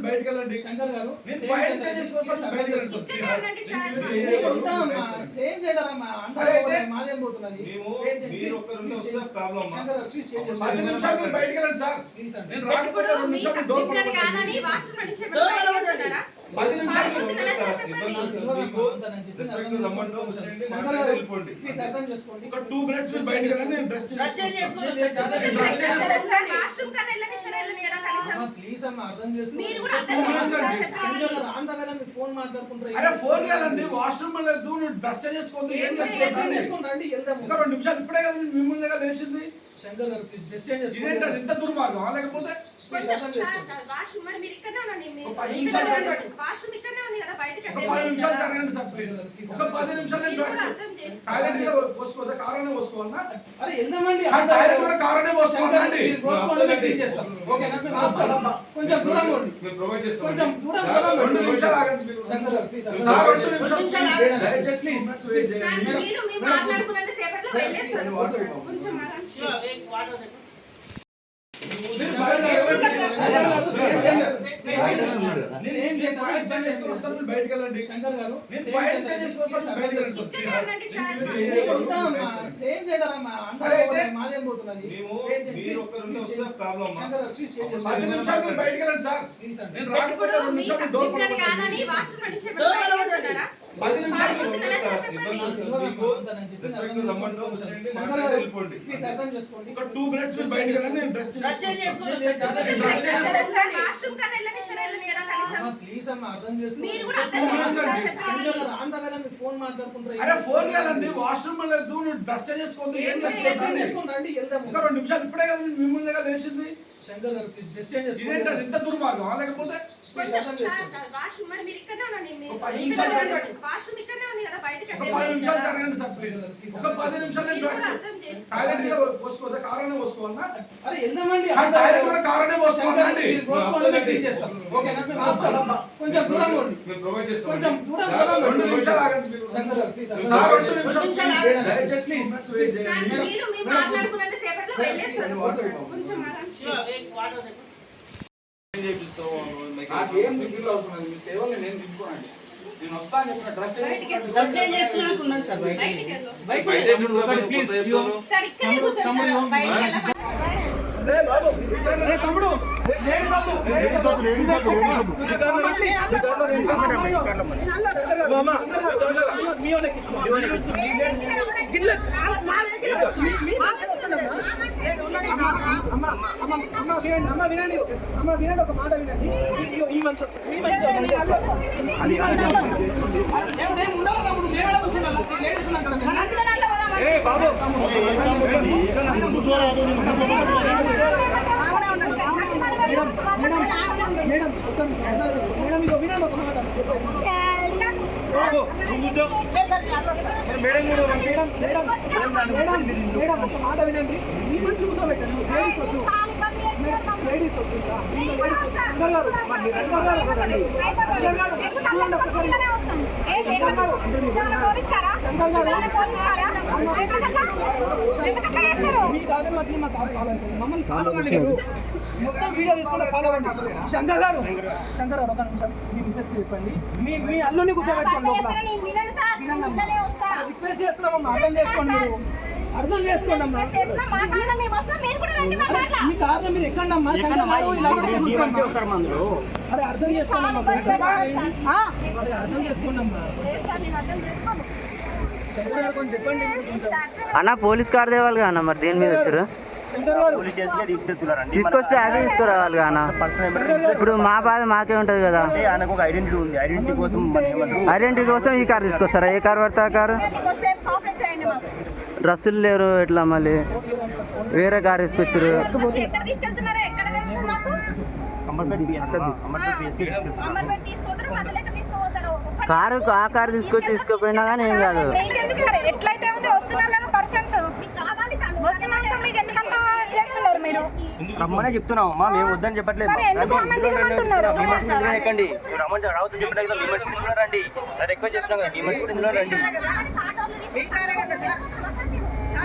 బయటికి వెళ్ళండి శంకర్ గారు నేను పాయింట్ చేంజ్ మాదేం పోతున్నది మీరు ఒక్కరుంటే వస్తే ప్రాబ్లం పది నిమిషాలు వెళ్ళండి సార్. నేను రాకపోతే రెండు నిమిషాలు డోర్ కాదని వాష్రూమ్ నుంచి టూ మినిట్స్ మీరు బయటికి వెళ్ళండి నేను డ్రెస్? ప్లీజ్ అమ్మా అర్థం చేసుకోండి. ఫోన్ మాట్లాడుకుంటారు? అరే ఫోన్ కాదండి. వాష్రూమ్ లేదు. నువ్వు డ్రెస్ ఏం చేసుకోండి చేసుకొని రండి. వెళ్దాము. ఇంకా రెండు నిమిషాలు ఇప్పుడే కదా మీ ముందుగా లేచింది. శంకర్ గారు ప్లీజ్ డ్రెస్ చేంజ్ ఇదేంటండి? ఇంత దుర్మార్గం లేకపోతే కొంచెం ఆపుతాం. కొంచెం దూరం దూరం మీరు. మీరు మాట్లాడుకున్నంత సేపట్లో వెళ్ళేస్తారు. కొంచెం బయటికి వెళ్ళండి శంకర్ గారు. సేమ్ అందరూ మాదేం పోతున్నది బయటికి వెళ్ళండి సార్. నేను రాకపోతే డోర్ పది నిమిషాలు టూ మీరు బయటికి నేను బ్రష్? ప్లీజ్ అమ్మా అర్థం చేసుకోండి. ఫోన్ మాట్లాడుకుంటారు? అరే ఫోన్ కాదండి వాష్రూమ్ లేదు నువ్వు చేంజ్ చేసుకోండి ఏం చేసుకోండి రండి నిమిషాలు ఇప్పుడే కదా మీ ముందుగా లేచింది. చేసుకోండి ఇంత దుర్మార్గం లేకపోతే ఒక పది నిమిషాలు. జరగండి సార్ ప్లీజ్. ఒక పది నిమిషాలు కూడా పోసుకోవద్దా? కారణం పోసుకోవాలన్నా? అరే వెళ్దామండి టాయిలెట్ కూడా కారణం శంకర్ పోసుకోవాలండి మీరు పోసుకోండి, మేము క్లీన్ చేస్తాం. ఓకేనా? మేము ఆపుతాం. కొంచెం దూరంగా ఉండి మేము ప్రొవైడ్ చేస్తాం. కొంచెం దూరం దూరం రెండు ఉండి. నిమిషాలు ఆగండి మీరు. శంకర్ గారు ప్లీజ్ అర్థం సార్ చేసుకోండి. రెండు నిమిషాలు ప్లీజ్. దయచేసి two minutes wait సార్, చేయండి. మీరు మీరు మాట్లాడుకున్నంత సేపట్లో వెళ్ళేస్తారు. కొంచెం ఆగండి. నాకేం ఫీల్ అవసరం లేదు. మీ సేవలు నేను తీసుకోనండి. నేను వస్తాను చెప్పిన డ్రగ్ బయటికి వెళ్ళు. సార్ ఇక్కడే కూర్చోండి సార్ బయటికి వెళ్ళకండి. అమ్మ అమ్మ అమ్మ వినండి అమ్మ వినండి అమ్మ వినండి ఒక మాట వినండి ఈ మనిషి ఈ అది నేను ఉండాలి తమ్ముడు నేను ఎలా కూర్చున్నాను లేడీస్ కదా మేడం మేడం మేడం వినండి ఒక మాట madam madam madam madam madam ఒక మాట వినండి ఈ మనిషి కూర్చోబెట్టండి లేడీస్ వద్దు లేడీస్ వద్దు మరి మీరు. శంకర్ గారు, చూడండి ఒక్కసారి. మమ్మల్ని ఫాలో అవ్వండి మొత్తం వీడియో తీసుకుంటే ఫాలో అవ్వండి శంకర్ గారు శంకర్ గారు ఒక నిమిషం మీ మిసెస్ చెప్పండి మీ మీ అల్లుని కూర్చోబెట్టుకోండి లోపల రిక్వెస్ట్ చేస్తున్నామమ్మా అర్థం చేసుకోండి. మీరు అర్థం చేసుకోండి అమ్మా. మీ కార్లో మీరు ఎక్కండి అమ్మా. శంకర్ గారు ఇలా కూడా తిరుగుతారమ్మా. అరే అర్థం చేసుకోండి అమ్మా. అర్థం చేసుకోండి అమ్మా. అన్న పోలీస్ కార్ తేవాలి అన్న మరి దేని మీద వచ్చారు? తీసుకొస్తే అదే తీసుకురావాలి అన్న. పర్సనల్ ఇప్పుడు మా బాధ మాకే ఉంటుంది కదా. అంటే ఆయనకు ఒక ఐడెంటిటీ ఉంది. ఐడెంటిటీ కోసం మనం ఏమంటారు ఐడెంటిటీ కోసం ఈ కార్ తీసుకొస్తారా? ఏ కార్ పడితే కారు? డ్రస్సులు లేరు ఎట్లా మళ్ళీ. వేరే కార్ తీసుకొచ్చారు. కారు ఆ కారు తీసుకొచ్చి తీసుకుపోయినా కానీ ఏం కాదు. మీకెందుకు సార్? ఎట్లయితే ఉంది వస్తున్నారు కదా పర్సన్స్ వస్తున్నారు మీకు ఎందుకంత చేస్తున్నారు మీరు? రమ్మనే చెప్తున్నాం అమ్మా మేము వద్దని చెప్పట్లేదు. రమ్మని ఎక్కండి. మీ మనిషి రండి. నేను రిక్వెస్ట్ చేస్తున్నాం కదా. మీ మనిషి కూడా ఇందులో రండి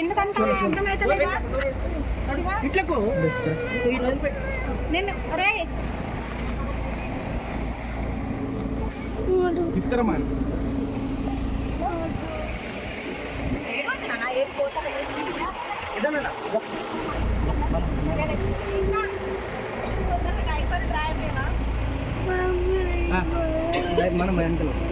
ఎందుకంత అర్థమైతలేదా? ఇట్లకు. నేను రే. తీసుకురమ్మా మనం వెంటనే